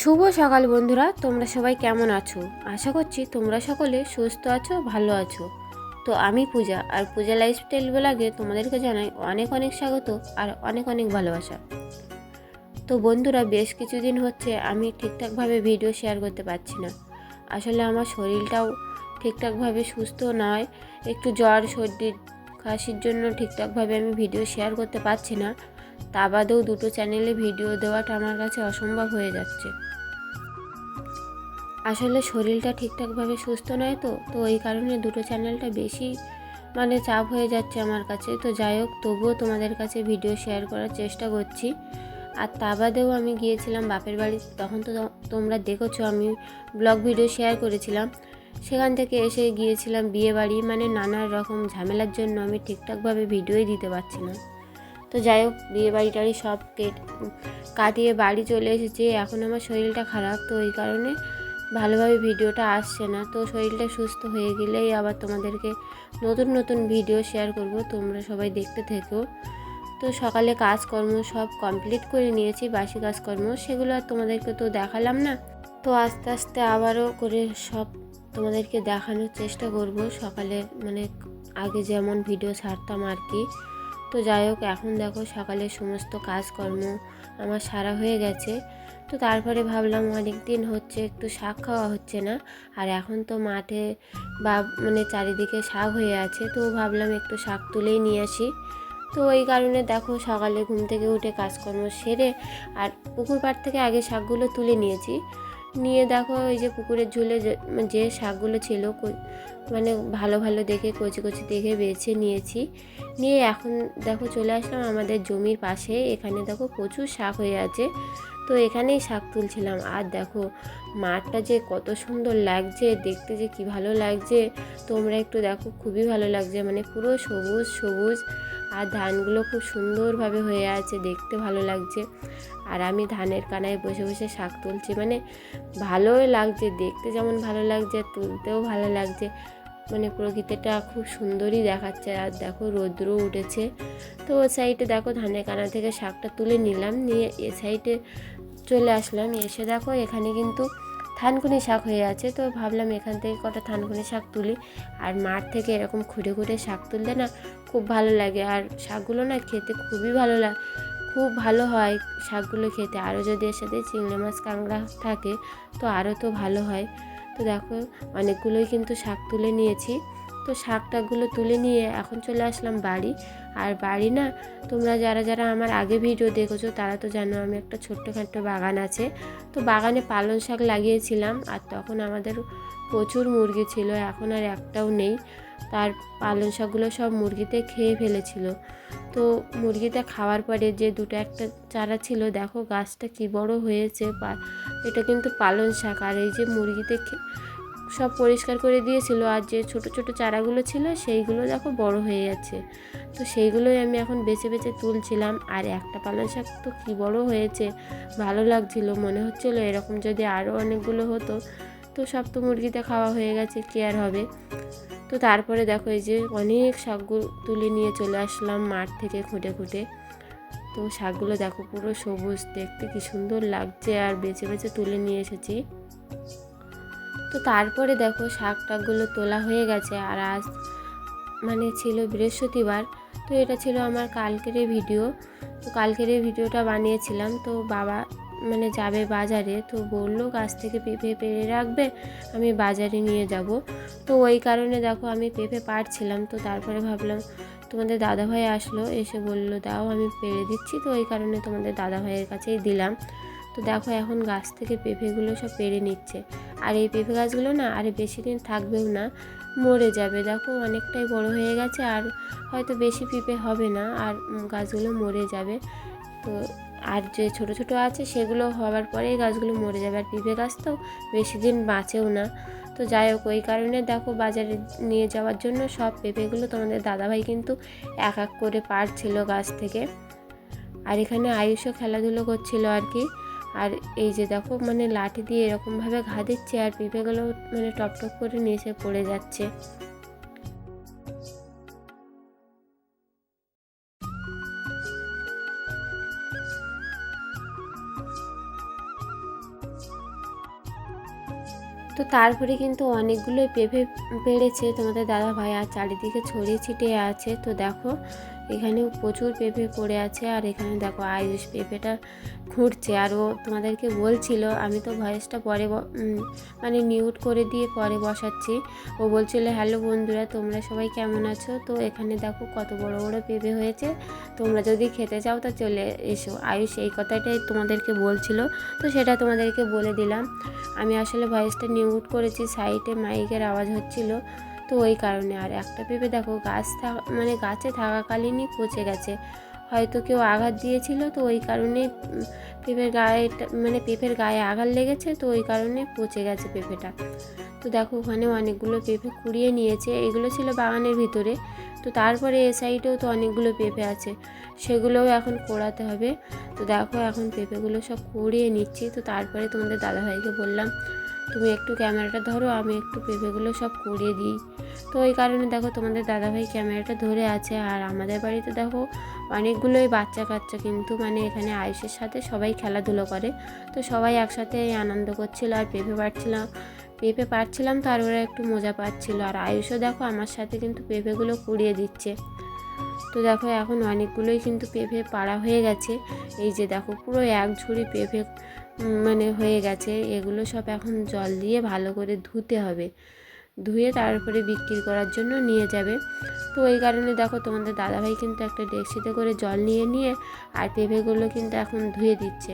শুভ সকাল বন্ধুরা, তোমরা সবাই কেমন আছো? আশা করছি তোমরা সকলে সুস্থ আছো, ভালো আছো। তো আমি পূজা, আর পূজা লাইফস্টাইল ব্লগে তোমাদেরকে জানাই অনেক অনেক স্বাগত আর অনেক অনেক ভালোবাসা। তো বন্ধুরা, বেশ কিছুদিন হচ্ছে আমি ঠিকঠাকভাবে ভিডিও শেয়ার করতে পারছি না। আসলে আমার শরীরটাও ঠিকঠাকভাবে সুস্থ নয়, একটু জ্বর, সর্দি, কাশির জন্য ঠিকঠাকভাবে আমি ভিডিও শেয়ার করতে পারছি না। তা বাদেও দুটো চ্যানেলে ভিডিও দেওয়াটা আমার কাছে অসম্ভব হয়ে যাচ্ছে। আসলে শরীরটা ঠিকঠাকভাবে সুস্থ নয় তো তো এই কারণে দুটো চ্যানেলটা বেশি মানে চাপ হয়ে যাচ্ছে আমার কাছে। তো যাই হোক, তবুও তোমাদের কাছে ভিডিও শেয়ার করার চেষ্টা করছি। আর তা বাদেও আমি গিয়েছিলাম বাপের বাড়ি, তখন তো তোমরা দেখেছ আমি ব্লগ ভিডিও শেয়ার করেছিলাম। সেখান থেকে এসে গিয়েছিলাম বিয়ে বাড়ি মানে নানা রকম ঝামেলার জন্য আমি ঠিকঠাকভাবে ভিডিওই দিতে পারছি না। তো যাই হোক, বিয়ে বাড়ি টাড়ি সব কেট, কাটিয়ে বাড়ি চলে এসেছি, এখন আমার শরীরটা খারাপ তো এই কারণে ভালোভাবে ভিডিওটা আসছে না। তো শরীরটা সুস্থ হয়ে গেলেই আবার তোমাদেরকে নতুন নতুন ভিডিও শেয়ার করব। তোমরা সবাই দেখতে থেকো। তো সকালে কাজকর্ম সব কমপ্লিট করে নিয়েছি, বাসি কাজকর্ম। সেগুলো আর তোমাদেরকে তো দেখালাম না। তো আস্তে আস্তে আবারও করে সব তোমাদেরকে দেখানোর চেষ্টা করব। সকালে মানে আগে যেমন ভিডিও ছাড়তাম আর কি। তো যাই হোক, এখন দেখো সকালে সমস্ত কাজকর্ম আমার সারা হয়ে গেছে। তো তারপরে ভাবলাম অনেক দিন হচ্ছে, একটু শাক খাওয়া হচ্ছে না। আর এখন তো মাঠে বা মানে চারিদিকে শাক হয়ে আছে, তো ভাবলাম একটু শাক তুলেই নিয়ে আসি। তো ওই কারণে দেখো সকালে ঘুম থেকে উঠে কাজকর্ম সেরে আর পুকুর পাড় থেকে আগে শাকগুলো তুলে নিয়েছি। নিয়ে দেখো ওই যে পুকুরের ঝুলে যে শাকগুলো ছিল মানে ভালো ভালো দেখে কচি কচি দেখে বেছে নিয়েছি। নিয়ে এখন দেখো চলে আসলাম আমাদের জমির পাশে, এখানে দেখো প্রচুর শাক হয়ে আছে। তো এখানেই শাক তুলছিলাম। আর দেখো, মাঠটা যে কত সুন্দর লাগছে, দেখতে যে কি ভালো লাগছে। তোমরা একটু দেখো, খুবই ভালো লাগছে মানে পুরো সবুজ সবুজ। আর ধানগুলো খুব সুন্দরভাবে হয়ে আছে, দেখতে ভালো লাগছে। আর আমি ধানের কানায় বসে বসে শাক তুলছি মানে ভালোই লাগছে, দেখতে যেমন ভালো লাগছে, তুলতেও ভালো লাগছে। মানে প্রকৃতিটা খুব সুন্দরই দেখাচ্ছে, আর দেখো রৌদ্রও উঠেছে। তো ও সাইডে দেখো ধানের কানা থেকে শাকটা তুলে নিলাম, নিয়ে এ সাইডে চলে আসলাম, এসে দেখো এখানে কিন্তু থানকুনি শাক হয়ে আছে। তো ভাবলাম এখান থেকে কটা থানকুনি শাক তুলি। আর মাঠ থেকে এরকম খুঁড়ে খুঁড়ে শাক তুললে না খুব ভালো লাগে। আর শাকগুলো না খেতে খুবই ভালো লাগে খুব ভালো হয় শাকগুলো খেতে। আরও যদি এর সাথে চিংড়ি মাছ, কাঁকড়া থাকে তো আরও তো ভালো হয়। তো দেখো অনেকগুলোই কিন্তু শাক তুলে নিয়েছি। তো শাক টাকগুলো তুলে নিয়ে এখন চলে আসলাম বাড়ি। আর বাড়ি না, তোমরা যারা যারা আমার আগে ভিডিও দেখেছ, তারা তো জানো আমি একটা ছোট্টখাট্ট বাগান আছে। তো বাগানে পালং শাক লাগিয়েছিলাম, আর তখন আমাদের প্রচুর মুরগি ছিল, এখন আর একটাও নেই। তার পালং শাকগুলো সব মুরগিতে খেয়ে ফেলেছিল। তো মুরগিতে খাওয়ার পরে যে দুটো একটা চারা ছিল, দেখো গাছটা কি বড় হয়েছে এটা কিন্তু পালং শাক। আর এই যে মুরগিতে সব পরিষ্কার করে দিয়েছিল। আর যে ছোট ছোট চারাগুলো ছিল, সেইগুলো দেখো বড় হয়ে যাচ্ছে। তো সেইগুলোই আমি এখন বেছে বেছে তুলছিলাম। আর একটা পালং শাক তো কী বড় হয়েছে, ভালো লাগছিল, মনে হচ্ছিল এরকম যদি আরও অনেকগুলো হতো, তো সব তো মুরগিতে খাওয়া হয়ে গেছে, কি আর হবে? তো তারপরে দেখো এই যে অনেক শাকগুলো তুলে নিয়ে চলে আসলাম মাঠ থেকে খুঁটে খুঁটে। তো শাকগুলো দেখো পুরো সবুজ, দেখতে কি সুন্দর লাগছে, আর বেছে বেছে তুলে নিয়ে এসেছি। তো তারপরে দেখো শাক টাকগুলো তোলা হয়ে গেছে আর আজ মানে ছিল বৃহস্পতিবার, তো এটা ছিল আমার কালকের ভিডিও। তো কালকের ভিডিওটা বানিয়েছিলাম, তো বাবা মানে যাবে বাজারে, তো বলল গাছ থেকে পেঁপে পেরে রাখবে, আমি বাজারে নিয়ে যাব। তো ওই কারণে দেখো আমি পেঁপে পারছিলাম তো তারপরে ভাবলাম তোমাদের দাদাভাই আসলো, এসে বলল, দাও, আমি পেরে দিচ্ছি। তো ওই কারণে তোমাদের দাদাভাইয়ের কাছেই দিলাম। তো দেখো এখন গাছ থেকে পেঁপেগুলো সব পেরে নিচ্ছে। আর এই পেঁপে গাছগুলো না আর বেশি দিন থাকবেও না, মরে যাবে। দেখো অনেকটাই বড় হয়ে গেছে আর হয়তো বেশি পেঁপে হবে না আর গাছগুলো মরে যাবে। তো আর যে ছোট ছোট আছে সেগুলো হওয়ার পরেই গাছগুলো মরে যাবে। আর পিঁপে গাছ তো বেশি দিন বাঁচেও না। তো যাই হোক, ওই কারণে দেখো বাজারে নিয়ে যাওয়ার জন্য সব পেঁপেগুলো তোমাদের দাদাভাই কিন্তু এক এক করে পারছিল গাছ থেকে। আর এখানে আয়ুষও খেলাধুলো করছিল আর কি। আর এই যে দেখো মানে লাঠি দিয়ে এরকমভাবে ঘা দিচ্ছে আর পেঁপেগুলো মানে টপ টপ করে নিচে পড়ে যাচ্ছে। তো তারপরে কিন্তু অনেকগুলোই পেঁপে পেড়েছে তোমাদের দাদা ভাই আর চারিদিকে ছড়িয়ে ছিটিয়ে আছে। তো দেখো এখানে প্রচুর পেঁপে পড়ে আছে আর এখানে দেখো আয়ুষ পেঁপেটা খুঁড়ছে। আর ও তোমাদেরকে বলছিল, আমি তো ভয়েসটা পরে মানে মিউট করে দিয়ে পরে বসাচ্ছি। ও বলছিল হ্যালো বন্ধুরা, তোমরা সবাই কেমন আছো? তো এখানে দেখো কত বড় বড় পেঁপে হয়েছে। তোমরা যদি খেতে চাও তা চলে এসো। আয়ুষ এই কথাটাই তোমাদেরকে বলছিল, তো সেটা তোমাদেরকে বলে দিলাম। আমি আসলে ভয়েসটা মিউট করেছি সাইডে মাইকের আওয়াজ হচ্ছিল। তো ওই কারণে। আর একটা পেঁপে দেখো, গাছ থাকা মানে গাছে থাকাকালীনই পচে গেছে। হয়তো কেউ আঘাত দিয়েছিল তো ওই কারণে পেঁপের গায়ে মানে পেঁপের গায়ে আঘাত লেগেছে তো ওই কারণে পচে গেছে পেঁপেটা। তো দেখো ওখানে অনেকগুলো পেঁপে কুড়িয়ে নিয়েছে। এগুলো ছিল বাগানের ভিতরে। তো তারপরে এ সাইডেও তো অনেকগুলো পেঁপে আছে। সেগুলোও এখন কোড়াতে হবে। তো দেখো এখন পেঁপেগুলো সব কুড়িয়ে নিচ্ছি। তো তারপরে তোমাদের দাদাভাইকে বললাম তুমি একটু ক্যামেরাটা ধরো, আমি একটু পেঁপেগুলো সব কুড়িয়ে দিই। তো ওই কারণে দেখো তোমাদের দাদাভাই ক্যামেরাটা ধরে আছে, আর আমাদের বাড়িতে দেখো অনেকগুলোই বাচ্চা কাচ্চা কিন্তু মানে এখানে আয়ুষের সাথে সবাই খেলাধুলো করে। তো সবাই একসাথে আনন্দ করছিল আর পেঁপে পাড়ছিলাম পেঁপে পাড়ছিলাম তো আর ওরা একটু মজা পাচ্ছিল। আর আয়ুষও দেখো আমার সাথে কিন্তু পেঁপেগুলো কুড়িয়ে দিচ্ছে। তো দেখো এখন অনেকগুলোই কিন্তু পেঁপে পাড়া হয়ে গেছে। এই যে দেখো পুরো এক ঝুড়ি পেঁপে মানে হয়ে গেছে। এগুলো সব এখন জল দিয়ে ভালো করে ধুতে হবে। ধুয়ে তারপরে বিক্রি করার জন্য নিয়ে যাবে। তো এই কারণে দেখো তোমাদের দাদাভাই কিন্তু একটা ডেকসিতে করে জল নিয়ে নিয়ে আর পেঁপেগুলো কিন্তু এখন ধুয়ে দিচ্ছে।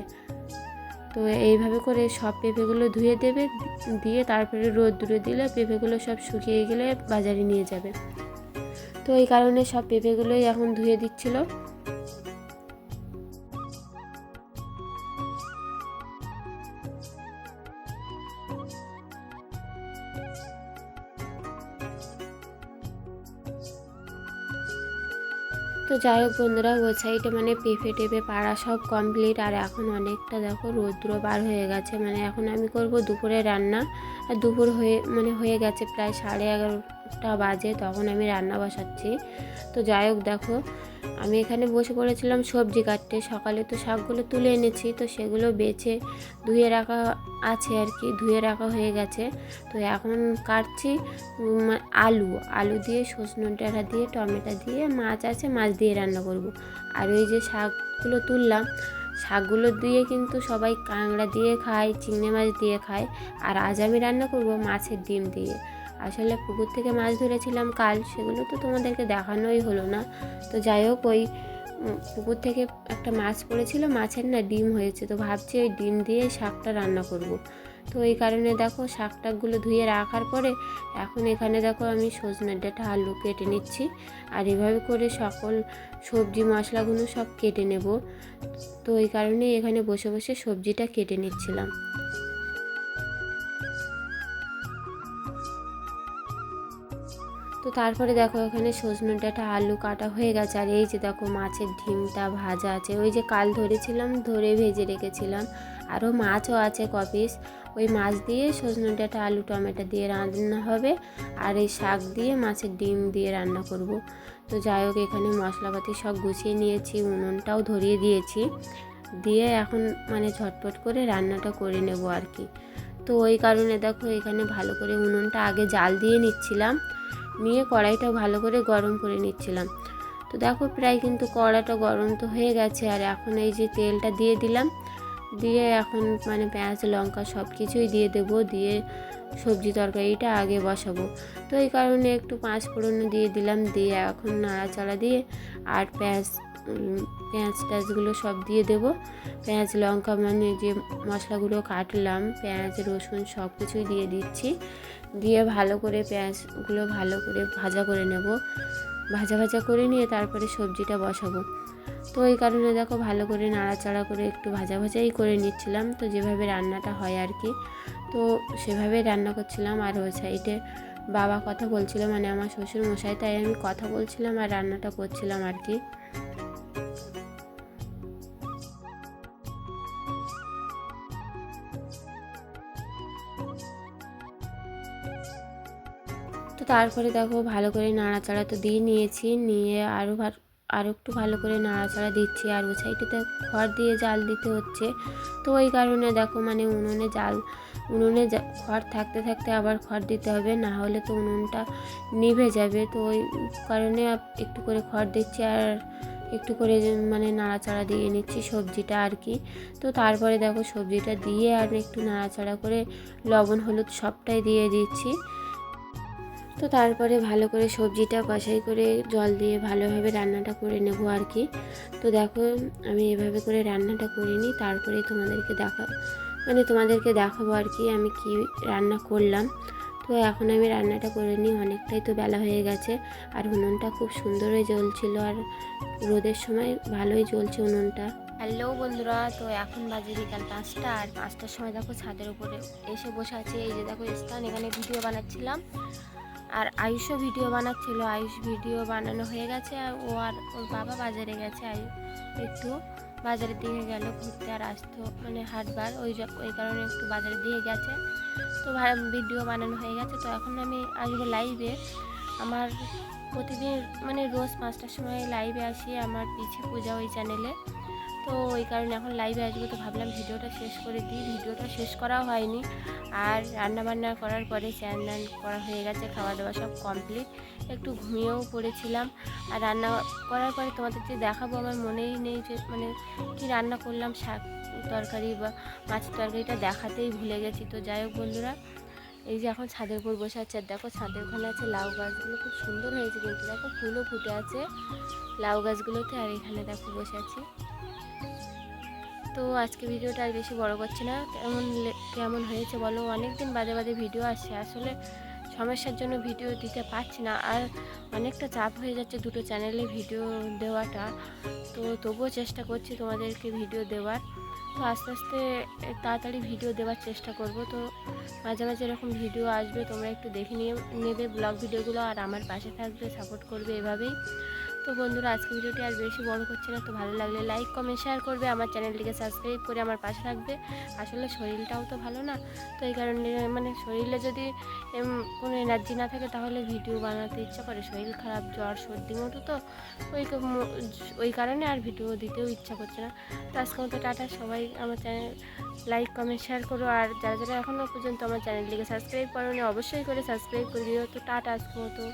তো এইভাবে করে সব পেঁপেগুলো ধুয়ে দেবে, দিয়ে তারপরে রোদ দূরে দিলে পেঁপেগুলো সব শুকিয়ে গেলে বাজারে নিয়ে যাবে। তো এই কারণে সব পেঁপেগুলোই এখন ধুয়ে দিচ্ছিল। তো যাই হোক বন্ধুরা ওই সাইডে মানে পেঁপে টেপে পাড়া সব কমপ্লিট আর এখন অনেকটা দেখো রৌদ্র বার হয়ে গেছে। মানে এখন আমি করব দুপুরে রান্না। আর দুপুর হয়ে মানে হয়ে গেছে প্রায় সাড়ে এগারোটা বাজে, তখন আমি রান্না বসাচ্ছি। তো যাই হোক দেখো আমি এখানে বসে পড়েছিলাম, সবজি কাটতে। সকালে তো শাকগুলো তুলে এনেছি, তো সেগুলো বেছে ধুয়ে রাখা আছে আর কি, ধুয়ে রাখা হয়ে গেছে। তো এখন কাটছি আলু। আলু দিয়ে সজনে ডাঁটা দিয়ে, টমেটো দিয়ে মাছ আছে, মাছ দিয়ে রান্না করব। আর ওই যে শাকগুলো তুললাম, শাকগুলো দিয়ে কিন্তু সবাই কাঁকড়া দিয়ে খায়, চিংড়ি মাছ দিয়ে খায়। আর আজ আমি রান্না করব মাছের ডিম দিয়ে। আসলে পুকুর থেকে মাছ ধরেছিলাম কাল, সেগুলো তো তোমাদেরকে দেখানোই হলো না। তো যাই হোক, ওই পুকুর থেকে একটা মাছ পড়েছিল, মাছের না ডিম হয়েছে, তো ভাবছি ওই ডিম দিয়ে শাকটা রান্না করব। তো এই কারণে দেখো শাক টাকগুলো ধুয়ে রাখার পরে এখন এখানে দেখো আমি সজনের ডাঁটা আলু কেটে নিচ্ছি, আর এভাবে করে সকল সবজি মশলাগুলো সব কেটে নেব। তো এই কারণে এখানে বসে বসে সবজিটা কেটে নিচ্ছিলাম। তো তারপরে দেখো এখানে সজনে ডাঁটা আলু কাটা হয়ে গেছে। আর এই যে দেখো মাছের ডিমটা ভাজা আছে। ওই যে কাল ধরেছিলাম, ধরে ভেজে রেখেছিলাম। আরও মাছও আছে কপিস ওই মাছ দিয়ে সজনে ডাঁটা আলু টমেটো দিয়ে রান্না হবে। আর এই শাক দিয়ে মাছের ডিম দিয়ে রান্না করব। তো যাই হোক, এখানে মশলাপাতি সব গুছিয়ে নিয়েছি, উনুনটাও ধরিয়ে দিয়েছি। দিয়ে এখন মানে ঝটপট করে রান্নাটা করে নেব আর কি। তো ওই কারণে দেখো এখানে ভালো করে উনুনটা আগে জাল দিয়ে নিচ্ছিলাম। নিয়ে কড়াইটা ভালো করে গরম করে নিচ্ছিলাম। তো দেখো প্রায় কিন্তু কড়াটা গরম তো হয়ে গেছে, আর এখন এই যে তেলটা দিয়ে দিলাম, দিয়ে এখন মানে পেঁয়াজ, লঙ্কা সব কিছুই দিয়ে দেব, দিয়ে সবজি তরকারিটা আগে বসাবো। তো এই কারণে একটু পাঁচ ফোড়ন দিয়ে দিলাম, দিয়ে এখন নাড়াচাড়া দিয়ে আর পেঁয়াজ পেঁয়াজ টাজগুলো সব দিয়ে দেবো। পেঁয়াজ, লঙ্কা মানে যে মশলাগুলো কাটলাম, পেঁয়াজ, রসুন সব কিছুই দিয়ে দিচ্ছি। দিয়ে ভালো করে পেঁয়াজগুলো ভালো করে ভাজা করে নেব। ভাজা ভাজা করে নিয়ে তারপরে সবজিটা বসাবো। তো এই কারণে দেখো ভালো করে নাড়াচাড়া করে একটু ভাজা ভাজাই করে নিচ্ছিলাম। তো যেভাবে রান্নাটা হয় আর কি। তো সেভাবেই রান্না করছিলাম আর ওই সাইডে বাবা কথা বলছিল মানে আমার শ্বশুর মশাই তাই আমি কথা বলছিলাম আর রান্নাটা করছিলাম আর কি। তারপরে দেখো ভালো করে নাড়াচাড়া তো দিয়ে নিয়েছি, নিয়ে আরও আরও একটু ভালো করে নাড়াচাড়া দিচ্ছি। আর ও সাইডেতে খড় দিয়ে জাল দিতে হচ্ছে। তো ওই কারণে দেখো মানে উনুনে জাল, উনুনে খড় থাকতে থাকতে আবার খড় দিতে হবে, না হলে তো উনুনটা নিভে যাবে। তো ওই কারণে একটু করে খড় দিচ্ছি আর একটু করে মানে নাড়াচাড়া দিয়ে নিচ্ছি সবজিটা আর কি। তো তারপরে দেখো সবজিটা দিয়ে আর একটু নাড়াচাড়া করে লবণ, হলুদ সবটাই দিয়ে দিচ্ছি। তো তারপরে ভালো করে সবজিটা কষাই করে জল দিয়ে ভালোভাবে রান্নাটা করে নেব আর কি। তো দেখো, আমি এভাবে করে রান্নাটা করে নিই, তারপরে তোমাদেরকে দেখা মানে তোমাদেরকে দেখাবো আর কি আমি কি রান্না করলাম। তো এখন আমি রান্নাটা করে নিই, অনেকটাই তো বেলা হয়ে গেছে আর উনুনটা খুব সুন্দরই জ্বলছিল আর রোদের সময় ভালোই জ্বলছে উনুনটা। হ্যালো বন্ধুরা, তো এখন বাজে বিকাল পাঁচটা আর পাঁচটার সময় দেখো ছাদের উপরে এসে বসে আছে। এই যে দেখো স্থান, এখানে ভিডিও বানাচ্ছিলাম। আর আয়ুষও ভিডিও বানাচ্ছিল, আয়ুষ ভিডিও বানানো হয়ে গেছে আর ও আর ওর বাবা বাজারে গেছে আয়ু একটু বাজারের দিকে গেল, ঘুরতে আর আসতো মানে হাটবার, ওই ওই কারণে একটু বাজারের দিকে গেছে। তো ভিডিও বানানো হয়ে গেছে, তো এখন আমি আসব লাইভে আমার প্রতিদিন মানে রোজ পাঁচটার সময় লাইভে আসি, আমার পিছি পূজা ওই চ্যানেলে তো ওই কারণে এখন লাইভে আসব তো ভাবলাম ভিডিওটা শেষ করে দিই। ভিডিওটা শেষ করাও হয়নি। আর রান্না বান্না করার পরে স্নান টান করা হয়ে গেছে খাওয়া দাওয়া সব কমপ্লিট একটু ঘুমিয়েও পড়েছিলাম। আর রান্না করার পরে তোমাদের যে দেখাবো আমার মনেই নেই যে মানে কি রান্না করলাম, শাক তরকারি বা মাছের তরকারিটা দেখাতেই ভুলে গেছি। তো যাই হোক বন্ধুরা, এই যে এখন ছাদের উপর বসে আছে। আর দেখো ছাদের ওখানে আছে লাউ গাছগুলো, খুব সুন্দর হয়েছে কিন্তু দেখো ফুলও ফুটে আছে লাউ গাছগুলোতে। আর এখানে দেখো বসে আছি। তো আজকে ভিডিওটা আর বেশি বড় করছি না। কেমন কেমন হয়েছে বলো? অনেক দিন বাদে বাদে ভিডিও আসছে। আসলে সমস্যার জন্য ভিডিও দিতে পারছি না। আর অনেকটা চাপ হয়ে যাচ্ছে দুটো চ্যানেলে ভিডিও দেওয়াটা। তো তবুও চেষ্টা করছি তোমাদেরকে ভিডিও দেওয়ার। তো আস্তে আস্তে তাড়াতাড়ি ভিডিও দেওয়ার চেষ্টা করব। তো মাঝে মাঝে এরকম ভিডিও আসবে, তোমরা একটু দেখে নিয়ে, নেবে ব্লগ ভিডিওগুলো। আর আমার পাশে থাকবে, সাপোর্ট করবে এভাবেই। তো বন্ধুরা, আজকে ভিডিওটি আর বেশি বড় করছে না, তো ভালো লাগলে লাইক কমেন্ট শেয়ার করবে, আমার চ্যানেলটিকে সাবস্ক্রাইব করে আমার পাশে থাকবে। আসলে শরীরটাও তো ভালো না, তো এই কারণে মানে শরীরে যদি কোনো এনার্জি না থাকে তাহলে ভিডিও বানাতে ইচ্ছা করে, শরীর খারাপ, জ্বর, সর্দি মতো তো ওই ওই কারণে আর ভিডিও দিতেও ইচ্ছা করছে না। তো আজকে মতো টাটা, সবাই আমার চ্যানেল লাইক কমেন্ট শেয়ার করো, আর যারা যারা এখনও পর্যন্ত আমার চ্যানেলটিকে সাবস্ক্রাইব করোনি, অবশ্যই করে সাবস্ক্রাইব করে দিও। তো টাটা আজকে মতো।